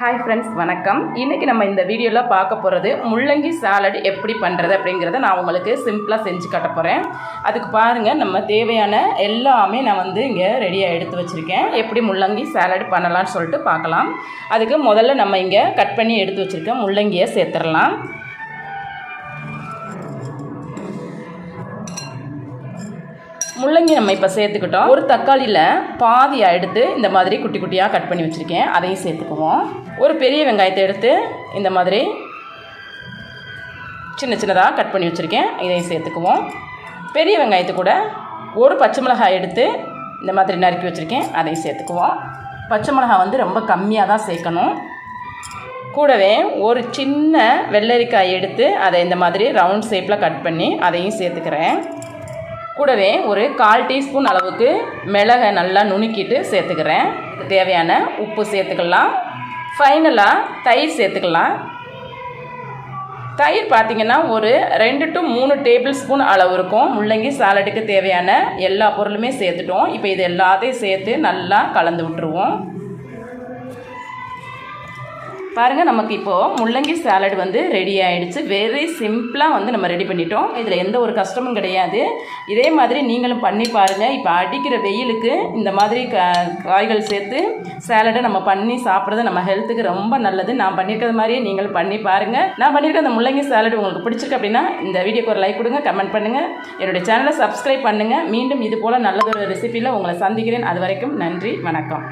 Hi friends வணக்கம். இன்றைக்கி நம்ம இந்த வீடியோவில் பார்க்க போகிறது முள்ளங்கி சாலட் எப்படி பண்ணுறது அப்படிங்கிறத நான் உங்களுக்கு சிம்பிளாக செஞ்சு காட்ட போகிறேன் அதுக்கு பாருங்கள் நம்ம தேவையான எல்லாமே நான் வந்து இங்கே ரெடியாக எடுத்து வச்சுருக்கேன். எப்படி முள்ளங்கி சாலட் பண்ணலான்னு சொல்லிட்டு பார்க்கலாம். அதுக்கு முதல்ல நம்ம இங்கே கட் பண்ணி எடுத்து வச்சுருக்கேன் முள்ளங்கியை சேர்த்துடலாம். முள்ளங்கி நம்ம இப்போ சேர்த்துக்கிட்டோம். ஒரு தக்காளியில் பாதியை எடுத்து இந்த மாதிரி குட்டி குட்டியாக கட் பண்ணி வச்சுருக்கேன். அதையும் சேர்த்துக்குவோம். ஒரு பெரிய வெங்காயத்தை எடுத்து இந்த மாதிரி சின்ன சின்னதாக கட் பண்ணி வச்சுருக்கேன். இதையும் சேர்த்துக்குவோம். பெரிய வெங்காயத்தை கூட ஒரு பச்சை மிளகாய் எடுத்து இந்த மாதிரி நறுக்கி வச்சுருக்கேன். அதையும் சேர்த்துக்குவோம். பச்சை மிளகாய் வந்து ரொம்ப கம்மியாக தான் சேர்க்கணும். கூடவே ஒரு சின்ன வெள்ளரிக்காய் எடுத்து அதை இந்த மாதிரி ரவுண்ட் ஷேப்பில் கட் பண்ணி அதையும் சேர்த்துக்கிறேன். கூடவே ஒரு கால் டீஸ்பூன் அளவுக்கு மிளகை நல்லா நுணுக்கிட்டு சேர்த்துக்கிறேன். தேவையான உப்பு சேர்த்துக்கலாம். ஃபைனலாக தயிர் சேர்த்துக்கலாம். தயிர் பார்த்திங்கன்னா ஒரு ரெண்டு டு மூணு டேபிள் ஸ்பூன் அளவு இருக்கும். முள்ளங்கி சாலடுக்கு தேவையான எல்லா பொருளுமே சேர்த்துட்டோம். இப்போ இது எல்லாத்தையும் சேர்த்து நல்லா கலந்து விட்டுருவோம். பாருங்கள் நமக்கு இப்போது முள்ளங்கி சாலட் வந்து ரெடி ஆகிடுச்சு வெரி சிம்பிளாக வந்து நம்ம ரெடி பண்ணிட்டோம். இதில் எந்த ஒரு கஷ்டமும் கிடையாது. இதே மாதிரி நீங்களும் பண்ணி பாருங்கள் இப்போ அடிக்கிற வெயிலுக்கு இந்த மாதிரி காய்கள் சேர்த்து சாலடை நம்ம பண்ணி சாப்பிட்றது நம்ம ஹெல்த்துக்கு ரொம்ப நல்லது. நான் பண்ணியிருக்கிறது மாதிரியே நீங்களும் பண்ணி பாருங்கள் நான் பண்ணியிருக்க அந்த முள்ளங்கி சாலட் உங்களுக்கு பிடிச்சிருக்கு அப்படின்னா இந்த வீடியோக்கு ஒரு லைக் கொடுங்க கமெண்ட் பண்ணுங்கள் என்னுடைய சேனலை சப்ஸ்கிரைப் பண்ணுங்கள் மீண்டும் இது போல் நல்லதொரு ரெசிபியில் உங்களை சந்திக்கிறேன். அது வரைக்கும் நன்றி வணக்கம்.